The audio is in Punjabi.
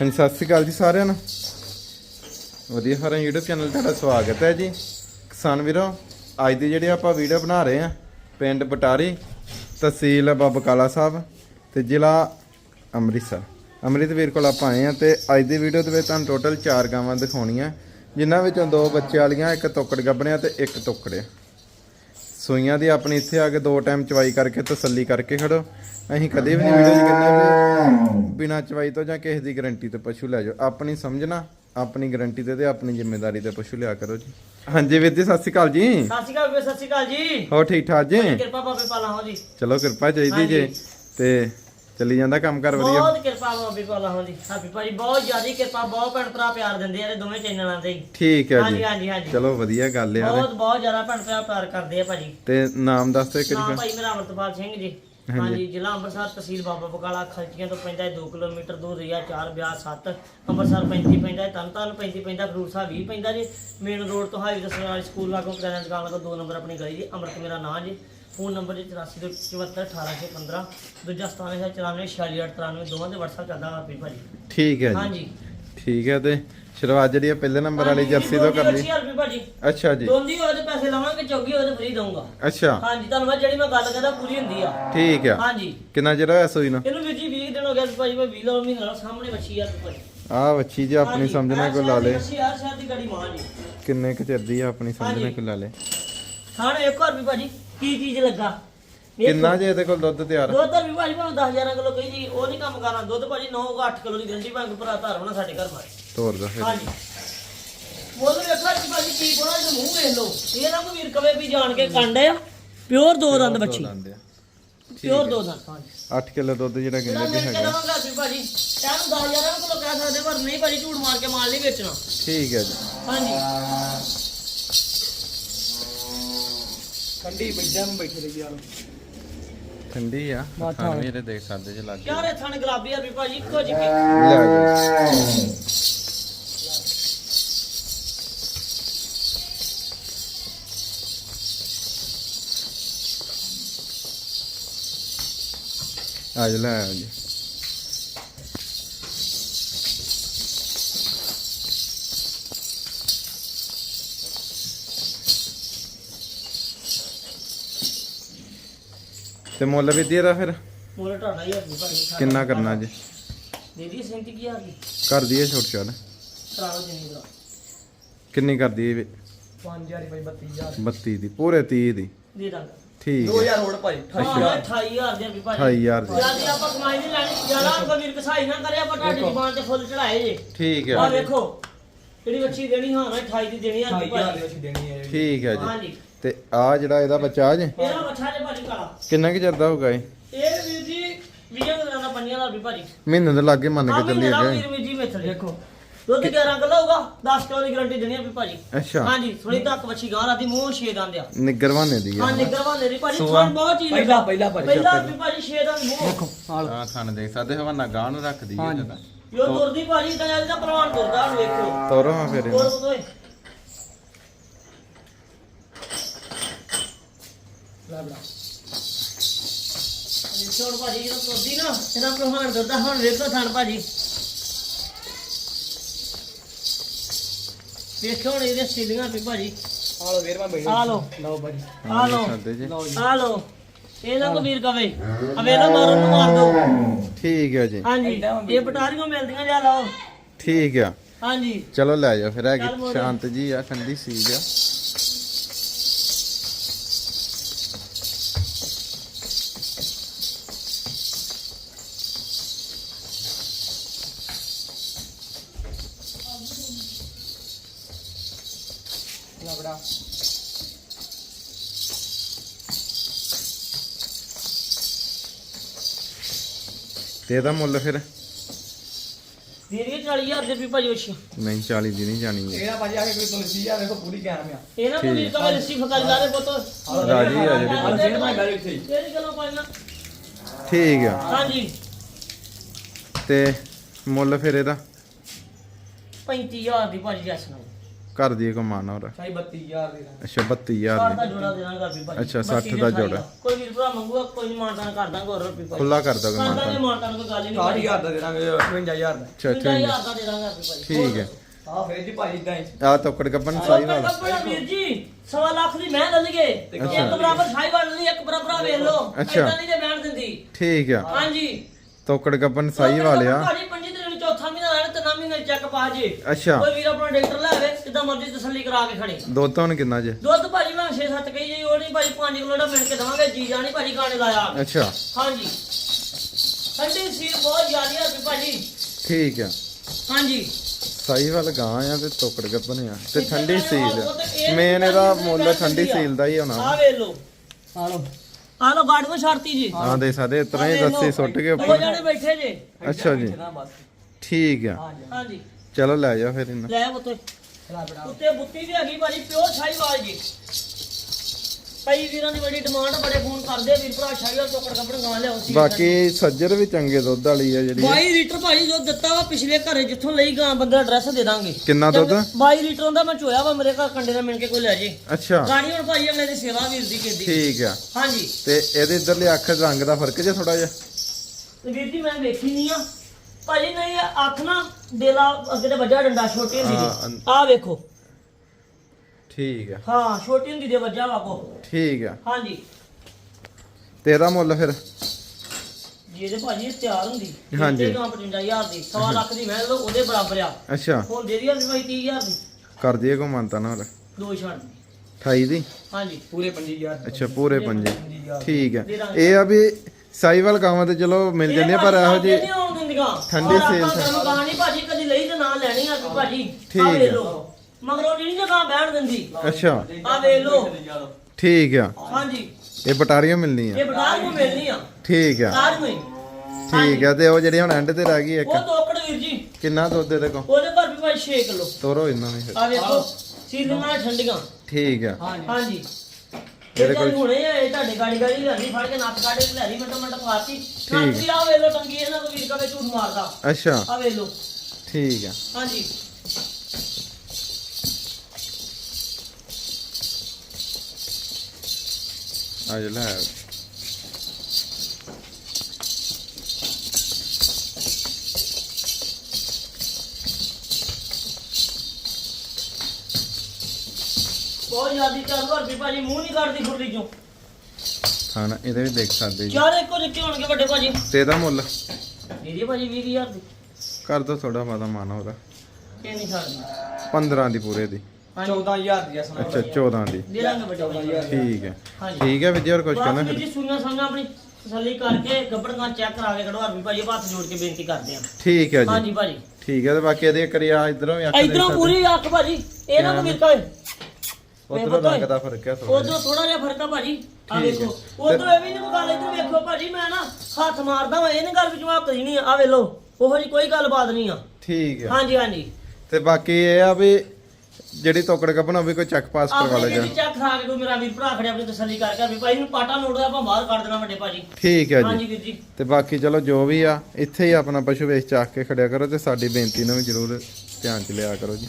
ਹਾਂਜੀ, ਸਤਿ ਸ੍ਰੀ ਅਕਾਲ ਜੀ ਸਾਰਿਆਂ ਨੂੰ। ਵਧੀਆ ਸਾਰਿਆਂ ਨੂੰ YouTube ਚੈਨਲ ਤੁਹਾਡਾ ਸਵਾਗਤ ਹੈ ਜੀ। ਕਿਸਾਨ ਵੀਰੋ, ਅੱਜ ਦੀ ਜਿਹੜੀ ਆਪਾਂ ਵੀਡੀਓ ਬਣਾ ਰਹੇ ਆ ਪਿੰਡ ਬਟਾਰੀ, ਤਹਿਸੀਲ ਬਾਬਾ ਕਾਲਾ ਸਾਹਿਬ ਤੇ ਜ਼ਿਲ੍ਹਾ ਅੰਮ੍ਰਿਤਸਰ। ਅੰਮ੍ਰਿਤ ਵੀਰ ਕੋਲ ਆਪਾਂ ਆਏ ਆ ਤੇ ਅੱਜ ਦੀ ਵੀਡੀਓ ਦੇ ਵਿੱਚ ਤੁਹਾਨੂੰ ਟੋਟਲ 4 ਗਾਵਾਂ ਦਿਖਾਉਣੀਆਂ, ਜਿਨ੍ਹਾਂ ਵਿੱਚੋਂ ਦੋ ਬੱਚੇ ਵਾਲੀਆਂ, ਇੱਕ ਤੋਕੜ ਗੱਬਣਿਆ ਤੇ ਇੱਕ ਤੋਕੜਿਆ ਸੂਈਆਂ ਦੀ ਆਪਣੀ ਇੱਥੇ ਆ ਕੇ ਦੋ ਟਾਈਮ ਚਵਾਈ ਕਰਕੇ ਤਸੱਲੀ ਕਰਕੇ ਖੜੋ। ਅਸੀਂ ਕਦੇ ਵੀ ਨਹੀਂ ਵੀਡੀਓ 'ਚ ਕਹਿੰਦੇ ਵੀ ਬਿਨਾਂ ਚਵਾਈ ਤੋਂ ਜਾਂ ਕਿਸੇ ਦੀ ਗਾਰੰਟੀ ਤੇ ਪਸ਼ੂ ਲੈ ਜਾਓ। ਆਪਣੀ ਸਮਝਣਾ ਆਪਣੀ ਗਾਰੰਟੀ ਤੇ ਤੇ ਆਪਣੀ ਜ਼ਿੰਮੇਵਾਰੀ ਤੇ ਪਸ਼ੂ ਲਿਆ ਕਰੋ ਜੀ। ਹਾਂਜੀ ਵੀਰ ਜੀ ਸਤਿ ਸ਼੍ਰੀ ਅਕਾਲ ਜੀ। ਸਤਿ ਸ਼੍ਰੀ ਅਕਾਲ ਵੀਰ, ਸਤਿ ਸ਼੍ਰੀ ਅਕਾਲ ਜੀ। ਹੋ ਠੀਕ ਠਾਕ ਜੀ? ਕਿਰਪਾ ਬਾਬੇ ਪਾਲਾ ਹੋ ਜੀ। ਚਲੋ ਕਿਰਪਾ ਚਾਹੀਦੀ ਜੀ। ਤੇ ਚੱਲੀ ਜਾਂਦਾ ਕੰਮ ਕਰ ਵਧੀਆ। ਬਹੁਤ ਕਿਰਪਾ ਬਾਬੇ ਪਾਲਾ ਹੋ ਜੀ ਹਾਪੀ ਭਾਜੀ ਬਹੁਤ ਜ਼ਿਆਦਾ ਕਿਰਪਾ ਬਹੁਤ ਭੈਣ ਭਰਾ ਪਿਆਰ ਦਿੰਦੇ ਆ ਇਹ ਦੋਵੇਂ ਚੈਨਲਾਂ ਤੇ ਹੀ। ਠੀਕ ਹੈ ਹਾਂਜੀ ਜੀ। ਹਾਂਜੀ ਹਾਂਜੀ ਚਲੋ ਵਧੀਆ ਗੱਲ ਆ ਬਹੁਤ ਬਹੁਤ ਜ਼ਿਆਦਾ ਭੈਣ ਭਰਾ ਪਿਆਰ ਕਰਦੇ ਆ ਭਾਜੀ। ਤੇ ਨਾਮ ਦੱਸ ਨਾਮ ਕਿਹੜੀ ਭਾਈ ਮੇਰਾ ਅਮਰਤਪਾਲ ਸਿੰਘ ਜੀ। ਹਾਂਜੀ। ਜ਼ਿਲ੍ਹਾ ਅੰਮ੍ਰਿਤਸਰ ਤਹਿਸੀਲ ਬਾਬਾ ਬਕਾਲਾ ਖਲਚੀਆਂ ਤੋਂ ਪੈਂਦਾ 2 ਕਿਲੋਮੀਟਰ ਦੂਰ ਰਿਆ 4 ਬਿਆਹ 7 ਅੰਮ੍ਰਿਤਸਰ 35 ਪੈਂਦਾ ਤਰਨਤਾਰਨ 35 ਪੈਂਦਾ ਫਰੂਟ ਸਾਹਿਬ 20 ਪੈਂਦਾ ਜੀ। ਮੇਨ ਰੋਡ ਤੋਂ ਹਾਈ ਦਸਣ ਵਾਲੀ ਸਕੂਲ ਲਾਗੋਂ ਕਰਿਆਨਾ ਦੁਕਾਨ ਲਾਗੋਂ 2 ਨੰਬਰ ਆਪਣੀ ਗਲੀ ਜੀ ਅੰਮ੍ਰਿਤ ਮੇਰਾ ਨਾਂ ਜੀ। ਫੋਨ ਨੰਬਰ ਜੀ 84 ਤੋਂ 74 1815 ਦੂਜਾ ਸਥਾਨ ਹੈ 94 4693 ਦੋਵਾਂ ਦੇ WhatsApp ਚੱਲਦਾ ਹਾਪੀ ਭਾਜੀ। ਠੀਕ ਹੈ ਜੀ। ਹਾਂਜੀ। ਠੀਕ ਹੈ ਤੇ ਸ਼ੁਰੂਆਤ ਜਿਹੜੀ ਆ ਪਹਿਲੇ ਨੰਬਰ ਵਾਲੀ ਜਰਸੀ ਤੋਂ ਕਰ ਲਈ ਭਾਜੀ। ਅੱਛਾ ਜੀ। ਦੋਂਦੀ ਹੋਏ ਤੇ ਪੈਸੇ ਲਵਾਂਗੇ ਚੌਗੀ ਹੋਏ ਤੇ ਫ੍ਰੀ ਦਊਂਗਾ। ਅੱਛਾ। ਹਾਂਜੀ ਤੁਹਾਨੂੰ ਮੈਂ ਜਿਹੜੀ ਮੈਂ ਗੱਲ ਕਰਦਾ ਪੂਰੀ ਹੁੰਦੀ ਆ। ਠੀਕ ਆ। ਹਾਂਜੀ। ਕਿੰਨਾ ਚਿਰ ਹੋਇਆ ਸੂਈ ਨੂੰ? ਇਹਨੂੰ ਵੀਰ ਜੀ 20 ਦਿਨ ਹੋ ਗਏ ਭਾਜੀ ਮੈਂ 20 ਲਾ ਮਹੀਨਾ ਲਾ ਸਾਹਮਣੇ ਬੱਚੀ ਆ ਭਾਜੀ। ਆ ਬੱਚੀ ਜੀ ਆਪਣੀ ਸਮਝਣਾ ਕੋ ਲਾ ਲੇ। ਬੱਚੀ ਆ ਸ਼ਾਇਦ ਦੀ ਗੜੀ ਮਾਂ ਜੀ। ਕਿੰਨੇ ਕੁ ਚਿਰ ਦੀ ਆ ਆਪਣੀ ਸਮਝਣਾ ਕੋ ਲਾ ਲੇ? ਖਾਣ ਇੱਕ ਹੋਰ ਵੀ ਭਾਜੀ ਕੀ ਚੀਜ਼ ਲੱਗਾ। ਕਿੰਨਾ ਜੇ ਇਹਦੇ ਕੋਲ ਦੁੱਧ ਤਿਆਰ? ਦੁੱਧ ਵੀ ਭਾਜੀ ਭਾਵੇਂ 10000 ਕਿਲੋ ਕਹੀ ਜੀ ਉਹ ਨਹੀਂ ਕੰਮ ਕਰਨਾ। ਦੁੱਧ ਭਾਜੀ 9 8 ਕਿਲੋ ਦੀ ਗਰੰਟੀ ਭਾਵੇਂ ਭਰਾ ਧਾਰ ਬਣਾ ਸਾਡੇ ਘਰ ਮਾਰੇ ਤੋਰ ਦਾ ਫਿਰ। ਹਾਂਜੀ। ਮੁੱਲ ਵੇਖੋ ਜੀ ਭਾਜੀ ਕੀ ਬੋਲਾ ਜੇ ਮੂੰਹ ਵੇਖ ਲਓ। ਇਹ ਨਾ ਕੋਈ ਵੀਰ ਕਵੇ ਵੀ ਜਾਣ ਕੇ ਕੰਡ ਆ ਪਿਓਰ ਦੋ ਦੰਦ ਬੱਚੀ। ਪਿਓਰ ਦੋ ਦੰਦ ਹਾਂਜੀ। 8 ਕਿਲੋ ਦੁੱਧ ਜਿਹੜਾ ਕਹਿੰਦੇ ਵੀ ਹੈਗਾ। ਦਵਾਂਗਾ ਸੀ ਭਾਜੀ ਇਹਨੂੰ 10000 ਕਿਲੋ ਕਹਿ ਸਕਦੇ ਪਰ ਨਹੀਂ ਭਾਜੀ ਝੂਠ ਮਾਰ ਕੇ ਮਾਲ ਨਹੀਂ ਵੇਚਣਾ। ਠੀਕ ਹੈ ਜੀ। ਹਾਂਜੀ। ਠੰਡੀ ਬੈਠਿਆਂ ਨੂੰ ਬੈਠੇ ਰਹੀ ਯਾਰ ਠੰਡੀ ਆ ਵੀ ਇਹਦੇ ਦੇਖ ਸਕਦੇ ਜੇ ਲੱਗ ਯਾਰ ਇਹ ਥਣ ਗੁਲਾਬੀ ਆ ਵੀ ਭਾਜੀ ਇੱਕੋ ਜਿਹੀ ਲੈ ਜੀ। ਅੱਜ ਲੈ ਜੀ ਤੇ ਮੁੱਲ ਵੀ ਦੀ ਫਿਰ? ਮੋਲੇ ਢਾਣਾ ਹੀ ਆ ਵੀ ਭਾਜੀ ਕਿੰਨਾ ਕਰਨਾ ਜੀ? ਦੇ ਦੀ 37000 ਦੀ ਕਰ ਦਈਏ ਛੋਟ ਛੋਟ। ਕਰਾ ਲਓ ਜਿੰਨੀ ਦਾ ਕਿੰਨੀ ਕਰ ਦਈਏ 5000 ਰੁਪਏ 32000 32 ਦੀ ਪੂਰੇ 30 ਦੀ। ਦੇ ਦਾਂਗਾ। ਠੀਕ ਹੈ। 2000 ਹੋਰ ਭਾਈ ਹਾਂ 28000 28000 ਦੇ ਵੀ ਭਾਜੀ 28000 ਦੀ। ਯਾਰ ਜੀ ਆਪਾਂ ਕਮਾਈ ਨਹੀਂ ਲੈਣੀ। ਜ਼ਿਆਦਾ ਆਪਾਂ ਵੀਰ ਕਸਾਈ ਨਾ ਕਰਿਆ ਆਪਾਂ ਤੁਹਾਡੀ ਜ਼ੁਬਾਨ ਤੇ ਫੁੱਲ ਚੜਾਏ ਜੇ। ਠੀਕ ਆ ਹੈ ਵੇਖੋ ਜਿਹੜੀ ਬੱਚੀ ਦੇਣੀ ਹਾਂ ਨਾ 28 ਦੀ ਦੇਣੀ ਆ ਵੀ 28000 ਭਾਜੀ ਦੀ ਅਸੀਂ ਦੇਣੀ ਹੈ। ਠੀਕ ਹੈ ਜੀ। ਹਾਂਜੀ। ਤੇ ਆ ਜਿਹੜਾ ਇਹਦਾ ਬੱਚਾ ਜੇ? ਇਹਦਾ ਬੱਚਾ ਜੇ ਭਾਜੀ ਕਾਲਾ। ਕਿੰਨਾ ਕੁ ਚਿਰ ਦਾ ਹੋਊਗਾ ਇਹ? ਇਹ ਵੀਰ ਜੀ 20 ਦਿਨਾਂ ਦਾ ਪੰਜੀਆਂ ਦਾ ਵੀ ਭਾਜੀ। ਮਹੀਨੇ ਦੇ ਲਾਗੇ ਮੰਨ ਆ ਕੇ ਚੱਲੀ ਅੱਗੇ ਵੀਰ ਵੀਰ ਜੀ ਮੇਥ ਦੇਖੋ ਦੁੱਧ 11 ਕਿਲੋ ਹੋਊਗਾ 10 ਕਿਲੋ ਦੀ ਗਾਰੰਟੀ ਦੇਣੀ ਆ ਵੀ ਭਾਜੀ? ਅੱਛਾ। ਹਾਂਜੀ ਥੋੜੀ ਤੱਕ ਬੱਚੀ ਗਾਂ ਰਾਤੀ ਮੂੰਹ ਛੇ ਦੰਦ ਆ। ਨਿਗਰਵਾਨੇ ਦੀ ਹਾਂ ਆ ਨਿਗਰਵਾ ਨੇਰੀ ਭਾਜੀ ਸੁਆ। ਖਾਣ ਬਹੁਤ ਚੀਜ਼ ਪਹਿਲਾ ਪਹਿਲਾ ਭਾਜੀ ਪਹਿਲਾ ਵੀ ਭਾਜੀ ਛੇ ਦੰਦ ਮੂੰਹ। ਹਾਲ ਆ ਥਣ ਦੇਖ ਸਕਦੇ ਹਵਾਨਾ ਗਾਂ ਨੂੰ ਰੱਖਦੀ ਹੈ ਹਾਂਜੀ। ਜਦਾ ਯੋ ਤੁਰਦੀ ਭਾਜੀ ਤਾਂ ਇਹਦਾ ਪ੍ਰਵਾਨ ਤੁਰਦਾ ਹੁਣ ਵੇਖੋ। ਤੋਰੋ ਹਾਂ ਫਿਰ ਤੋਰ ਇਹਨੂੰ। ਤੋਏ ਲੈ ਬੜਾ ਛੋੜ ਭਾਜੀ ਜਦੋਂ ਤੁਰਦੀ ਨਾ ਇਹਦਾ ਪ੍ਰਵਾਨ ਤੁਰਦਾ ਹੁਣ ਵੇਖੋ ਥਣ ਭਾਜੀ। ਹੁਣ ਇਹਦੇ ਵੀ ਭਾਜੀ। ਬੈਠੇ। ਆ ਲਓ। ਭਾਜੀ। ਆ ਜੀ। ਲਓ ਜੀ। ਆ ਲਓ। ਇਹਦਾ ਕੋ ਵੀਰ ਕਵੇ। ਅਵੇਲਾ ਮਾਰਨ ਨੂੰ ਮਾਰ ਦੋ। ਠੀਕ ਹੈ ਜੀ। ਹਾਂਜੀ। ਇਹ ਪਟਾਰੀਆਂ ਮਿਲਦੀਆਂ ਜਾ ਲਓ। ਠੀਕ ਆ। ਹਾਂਜੀ। ਚਲੋ ਲੈ ਜਾਓ ਫਿਰ ਮੋੜੋ। ਸ਼ਾਂਤ ਜੀ ਆ ਠੰਡੀ ਸੀਜ ਆ। ਲੈ ਬੜਾ ਤੇ ਇਹਦਾ ਮੁੱਲ ਫਿਰ। ਜੀ 40000 ਦੇ ਵੀ ਭਾਜੀ ਉੱਚੀ ਨਹੀਂ 40 ਦੀ ਨਹੀਂ ਜਾਣੀ ਇਹਦਾ ਭਾਜੀ ਆ ਕੇ ਕੋਈ ਤੁਲਸੀ ਆ ਵੇਖੋ ਪੂਰੀ ਕੈਮ ਆ। ਇਹ ਨਾ ਕੋਈ ਕਵੇ ਲੱਸੀ ਫਕਾਰੀ ਲਾ ਦੇ ਪੁੱਤ। ਰਾਜੀ ਆ ਜਿਹੜੀ ਮੈਂ ਗੱਲ ਇੱਥੇ ਹੀ ਇਹਦੀ ਗੱਲਾਂ ਪਾਈਆਂ। ਠੀਕ ਆ। ਹਾਂਜੀ। ਤੇ ਮੁੱਲ ਫਿਰ ਇਹਦਾ? 35000 ਦੀ ਭਾਜੀ ਜੱਸ ਨਾਲ। ਕਰ ਦਈਏ ਕੋ ਮਾਨ ਹੋਰ ਸਾਈ 32000 ਦੇ ਦਾਂਗੇ ਅੱਛਾ 32000 60 ਦਾ। ਦੀ ਜੋੜਾ ਦੇਣਾ ਕਰ ਵੀ ਭਾਜੀ। ਅੱਛਾ, ਬੱਤੀ 60 ਦੇ ਦਾ ਜੋੜਾ। ਕੋਈ ਵੀਰ ਭਰਾ ਮੰਗੂਗਾ ਕੋਈ ਨਹੀਂ ਮਾਨਤਾਨ ਕਰਦਾ ਹੋਰ ਰੁਪਏ ਭਾਜੀ। ਖੁੱਲਾ ਕਰ ਦੋਗੇ ਕਰਦਾ ਮਾਨ ਜੇ ਮਾਨਤਾਨ ਕੋਈ ਗੱਲ ਹੀ ਨਹੀਂ 60000 ਦਾ ਦੇ ਦਾਂਗੇ 55000 ਦਾ। ਅੱਛਾ ਅੱਛਾ 50000 ਦਾ ਦੇ ਦਾਂਗਾ ਠੀਕ ਹੈ। ਆ ਫੇਰ ਜੀ ਭਾਜੀ ਇਦਾਂ ਹੀ। ਆ ਤੋਕੜ ਗੱਬਨ ਸਾਈ ਵਾਲਾ ਕੱਪੜਾ ਵੀਰ ਜੀ ਸਵਾ ਲੱਖ ਦੀ ਮੈਂ ਲੈ ਲਈਏ। ਇੱਕ ਬਰਾਬਰ ਸਾਈ ਬਣ ਲਈ ਇੱਕ ਬਰਾਬਰ ਵੇਖ ਲਓ। ਅੱਛਾ। ਏਦਾਂ ਨਹੀਂ ਜੇ ਬੈਣ ਦਿੰਦੀ। ਠੀਕ ਆ। ਹਾਂਜੀ। ਤੋਕੜ ਗੱਬਨ ਸਾਈ ਵਾਲਿਆ। ਭਾਜੀ ਪੰਜੀ ਦਿਨ ਨੂੰ ਚੌਥਾ ਮਹੀਨਾ ਰਹਿਣਾ ਤੇ ਨੌਂ ਚੈੱਕ ਪਾ ਜੇ। ਅੱਛਾ। ਕੋਈ ਵੀਰ ਆਪਣਾ ਡਾਕਟਰ ਲੈ ਆਵੇ ਸਿੱਧਾ ਮਰਜ਼ੀ ਤਸੱਲੀ ਕਰਾ ਕੇ ਖੜੇ। ਦੁੱਧ ਹੁਣ ਕਿੰਨਾ ਜੇ? ਦੁੱਧ ਭਾਜੀ ਮੈਂ 6-7 ਕਹੀ ਜੀ ਉਹ ਨਹੀਂ ਭਾਜੀ 5 ਕਿਲੋ ਦਾ ਮਿਲ ਕੇ ਦਵਾਂਗੇ ਜੀ ਜਾਣੀ ਭਾਜੀ ਗਾਣੇ ਲਾਇਆ ਅੱਛਾ। ਹਾਂਜੀ। ਠੰਡੀ ਸੀਲ ਬਹੁਤ ਜ਼ਿਆਦੀ ਆ ਭਾਜੀ। ਠੀਕ ਆ। ਹਾਂਜੀ। ਸਾਈ ਵਾਲ ਗਾਂ ਆ ਤੇ ਤੋਕੜ ਗੱਬਨ ਆ। ਤੇ ਠੰਡੀ ਸੀਲ ਆ। ਮੇਨ ਨੀ ਇਹਦਾ ਮੁੱਲ ਠੰਡੀ ਆ। ਸੀਲ ਦਾ ਹੀ ਹੋਣਾ ਆ ਵੇ ਲੋ ਆ ਲਓ। ਆ ਲੋ ਗਾੜੀਆਂ ਛੱਡਤੀ ਜੀ। ਹਾਂ ਦੇ ਸਾਡੇ ਇਤਨਾ ਹੀ। ਰੱਸੀ ਸੁੱਟ ਕੇ ਦੋ ਉੱਪਰ ਜਣੇ ਬੈਠੇ ਜੇ। ਅੱਛਾ ਜੀ। ਨਾ ਠੀਕ ਆ। ਹਾਂਜੀ। ਚਲੋ ਲੈ ਜਾ ਫਿਰ ਇਹਨਾਂ। ਲੈ ਉੱਤੇ ਉੱਤੇ ਬੁੱਤੀ ਵੀ ਹੈਗੀ ਭਾਜੀ ਪਿਓ ਛਾਈਵਾਲ ਜੀ। ਕਈ ਵੀਰਾਂ ਦੀ ਬੜੀ ਡਿਮਾਂਡ ਬੜੇ ਫੋਨ ਕਰਦੇ ਆ, ਵੀਰ ਭਰਾ ਛਾਈਵਾਲ ਟੋਕੜ ਕੱਪੜ ਗਾਂ ਲਿਆਓ ਸੀ ਬਾਕੀ ਸੱਜਰ ਵੀ ਚੰਗੇ ਦੁੱਧ ਵਾਲੀ ਆ ਜਿਹੜੀ। 22 ਲੀਟਰ ਭਾਜੀ ਜੋ ਦਿੱਤਾ ਵਾ ਪਿਛਲੇ ਘਰੇ ਜਿੱਥੋਂ ਲਈ ਗਾਂ ਬੰਦਾ ਐਡਰੈਸ ਦੇ ਦਾਂਗੇ। ਕਿੰਨਾ ਦੁੱਧ? 22 ਲੀਟਰ ਦਾ ਮੈਂ ਚੋਇਆ ਵਾ ਮੇਰੇ ਘਰ ਕੰਡੇ ਨਾਲ ਮਿਲ ਕੇ ਕੋਈ ਲੈ ਜੇ। ਅੱਛਾ। ਗਾੜੀ ਹੁਣ ਭਾਜੀ ਅਗਲੇ ਦੀ ਸੇਵਾ ਵੀਰ ਦੀ ਕੀਤੀ। ਠੀਕ ਆ। ਹਾਂਜੀ। ਤੇ ਇਹਦੇ ਇਧਰਲੇ ਅੱਖ ਰੰਗ ਦਾ ਫ਼ਰਕ ਜੇ ਥੋੜਾ ਜਿਹਾ? ਤੇ ਵੀਰ ਜੀ ਮੈਂ ਵੇਖੀ ਨਹੀਂ ਆ। ਭਾਜੀ ਨਹੀਂ ਅੱਖ ਨਾ ਦੇਲਾ ਅੱਗੇ ਤੇ ਵੱਜਾ ਡੰਡਾ ਛੋਟੀ ਹੁੰਦੀ ਹਾਂ, ਦੀ ਆ ਵੇਖੋ। ਠੀਕ ਆ। ਹਾਂ ਛੋਟੀ ਹੁੰਦੀ ਦੇ ਵੱਜਾ ਵਾ ਕੋ ਠੀਕ ਆ। ਹਾਂਜੀ। ਤੇ ਇਹਦਾ ਮੁੱਲ ਫਿਰ? ਜਿਹਦੇ ਭਾਜੀ ਇਹ ਤਿਆਰ ਹੁੰਦੀ ਹਾਂਜੀ। ਗਾਂ 55000 ਦੀ ਸਵਾ ਲੱਖ ਦੀ ਮੈਂ ਲਓ ਉਹਦੇ ਬਰਾਬਰ ਆ। ਅੱਛਾ। ਹੁਣ ਦੇ ਦੀ ਭਾਈ 30000 ਦੀ। ਕਰ ਦਈਏ ਕੋ ਮੰਨਤਾ ਨਾਲ ਦੋ ਛੱਡ। ਦੀ 28 ਦੀ? ਹਾਂਜੀ। ਪੂਰੇ 25000 ਅੱਛਾ ਪੂਰੇ ਪੰਜੇ। 25000 ਠੀਕ ਆ। ਇਹ ਆ ਵੀ ਸਾਈਵਾਲ ਗਾਵਾਂ ਤੇ ਚਲੋ ਮਿਲ ਜਾਂਦੀਆਂ ਪਰ ਇਹੋ ਜੀ ਨਹੀਂ ਆਉਣ ਦਿੰਦੀਆਂ ਠੰਡੀ ਔਰ ਆਪਾਂ ਸੇਲ ਗਰਮ ਗਾਂ ਨਹੀਂ ਭਾਜੀ ਕਦੀ ਲਈ ਤੇ ਨਾ ਲੈਣੀ ਆ ਤੂੰ ਭਾਜੀ। ਠੀਕ ਆ। ਵੇ ਹੈ। ਲੋ ਮਗਰੋਂ ਨਹੀਂ ਜਗ੍ਹਾ ਬਹਿਣ ਦਿੰਦੀ। ਅੱਛਾ। ਆ ਵੇ ਲੋ ਠੀਕ ਆ। ਹਾਂਜੀ। ਇਹ ਬਟਾਰੀਆਂ ਮਿਲਣੀਆਂ। ਇਹ ਬਟਾਰ ਨੂੰ ਮਿਲਣੀ ਆ ਠੀਕ ਆ। ਕਾਰ ਨੂੰ ਹੀ। ਠੀਕ ਆ। ਤੇ ਉਹ ਜਿਹੜੀ ਹੁਣ ਐਂਡ ਤੇ ਰਹਿ ਗਈ ਇੱਕ। ਉਹ ਦੋਕੜ ਵੀਰ ਜੀ। ਕਿੰਨਾ ਦੁੱਧ ਇਹਦੇ ਕੋ ਉਹਦੇ ਘਰ ਵੀ ਭਾਈ 6 ਕਿਲੋ। ਤੋਰੋ ਇਹਨਾਂ ਨੇ ਫਿਰ। ਆ ਵੇਖੋ। ਸੀਲੀਆਂ ਠੰਡੀਆਂ। ਠੀਕ ਆ। ਹਾਂਜੀ। ਮੇਰੇ ਮੇਰੇ ਕੋਲ- ਕੋਲ ਹੁਣੇ ਆਏ ਤੁਹਾਡੇ ਗਾੜੀ ਗਾੜੀ ਲੈਣੀ ਫੜ ਕੇ ਨੱਕ ਕਾੜੇ ਲੈਣੀ ਮਿੰਟ ਮਿੰਟ ਪਾਤੀ ਠੀਕ। ਨਾਤੀ ਆ ਵੇ ਲੋ ਟੰਗੀ ਇਹਨਾਂ ਕੋ ਵੀਰ ਝੂਠ ਮਾਰਦਾ। ਅੱਛਾ। ਆ ਵੇ ਲੋ ਠੀਕ ਆ। ਹਾਂਜੀ। ਆ ਬਹੁਤ ਜ਼ਿਆਦੀ ਚੱਲ ਭਾਜੀ ਮੂੰਹ ਨਹੀਂ ਕੱਢਦੀ ਖੁਰਲੀ ਚੋਂ। ਖਾਣਾ ਇਹਦੇ ਵੀ ਦੇਖ ਸਕਦੇ ਜੀ। ਚਾਰ ਇੱਕੋ ਜਿੱਕੇ ਹੋਣਗੇ ਵੱਡੇ ਭਾਜੀ। ਤੇ ਇਹਦਾ ਮੁੱਲ? ਦੀਦੀ ਭਾਜੀ 20000 ਦੀ। ਕਰ ਦੋ ਥੋੜਾ ਮਾਦਾ ਮਾਨਾ ਉਹਦਾ। ਇਹ ਨਹੀਂ ਛੱਡਦੀ 15 ਦੀ ਪੂਰੇ ਦੀ। ਹਾਂਜੀ। 14000 ਦੀ ਆ ਸੁਣਾ ਅੱਛਾ 14 ਦੀ। ਦੇ ਵੱਡੇ ਭਾਜੀ ਠੀਕ ਹੈ। ਹਾਂਜੀ। ਠੀਕ ਹੈ ਵਿਜੇ ਹੋਰ ਕੁਝ ਕਹਿਣਾ ਬਾਕੀ ਫਿਰ? ਜੀ ਸੁਣਨਾ ਸੁਣਨਾ ਆਪਣੀ ਤਸੱਲੀ ਕਰਕੇ ਗੱਬੜਾਂ ਚੈੱਕ ਕਰਾ ਕੇ ਕਢਵਾ ਵੀ ਭਾਜੀ ਹੱਥ ਜੋੜ ਕੇ ਬੇਨਤੀ ਕਰਦੇ ਹਾਂ ਠੀਕ ਹੈ ਜੀ। ਹਾਂਜੀ ਭਾਜੀ। ਠੀਕ ਹੈ ਤੇ ਬਾਕੀ ਇਹਦੇ ਕਰਿਆ ਇਧਰੋਂ ਵੀ ਅੱਖ ਇਧਰੋਂ ਪੂਰੀ ਅੱਖ ਭਾਜੀ। ਇਹ ਨਾ ਕਹੇ। ਉਧਰੋਂ ਰੰਗ ਦਾ ਫ਼ਰਕ ਹੈ ਥੋੜਾ ਉਧਰੋਂ ਥੋੜਾ ਜਿਹਾ ਫ਼ਰਕ ਆ ਭਾਜੀ। ਆ ਵੇਖੋ। ਉਧਰੋਂ ਇਹ ਵੀ ਨਹੀਂ ਗੱਲ ਇਧਰ ਵੇਖੋ ਭਾਜੀ ਮੈਂ ਨਾ ਹੱਥ ਮਾਰਦਾ ਵਾਂ ਇਹਨੇ ਗੱਲ ਵਿੱਚ ਜਵਾਬ ਦੇਣੀ ਨਹੀਂ ਆ ਵੇ ਲੋ ਉਹੋ ਜੀ ਕੋਈ ਗੱਲਬਾਤ ਨਹੀਂ ਆ। ਠੀਕ ਹੈ। ਹਾਂਜੀ ਹਾਂਜੀ। ਤੇ ਬਾਕੀ ਇਹ ਆ ਵੀ ਜਿਹੜੀ ਤੋਕੜ ਕੱਪਣਾ ਵੀ ਕੋਈ ਚੈੱਕ ਪਾਸ ਕਰਵਾ ਆਪਣੇ ਲੈ ਜਾ। ਜੀ ਚੈੱਕ ਖਾ ਕੇ ਕੋਈ ਮੇਰਾ ਵੀਰ ਭਰਾ ਖੜਿਆ ਆਪਣੀ ਤਸੱਲੀ ਕਰਕੇ ਵੀ ਭਾਈ ਨੂੰ ਪਾਟਾ ਨੋੜ ਦਾ ਆਪਾਂ ਬਾਹਰ ਕੱਢ ਦੇਣਾ ਵੱਡੇ ਭਾਜੀ। ਠੀਕ ਹੈ ਹਾਂਜੀ ਜੀ ਵੀਰ ਜੀ। ਤੇ ਬਾਕੀ ਚਲੋ ਜੋ ਵੀ ਆ ਇੱਥੇ ਹੀ ਆਪਣਾ ਪਸ਼ੂ ਵੇਚ ਚਾਕ ਕੇ ਖੜਿਆ ਕਰੋ ਤੇ ਸਾਡੀ ਬੇਨਤੀ ਨੂੰ ਵੀ ਜ਼ਰੂਰ ਧਿਆਨ ਚ ਲਿਆ ਕਰੋ ਜੀ।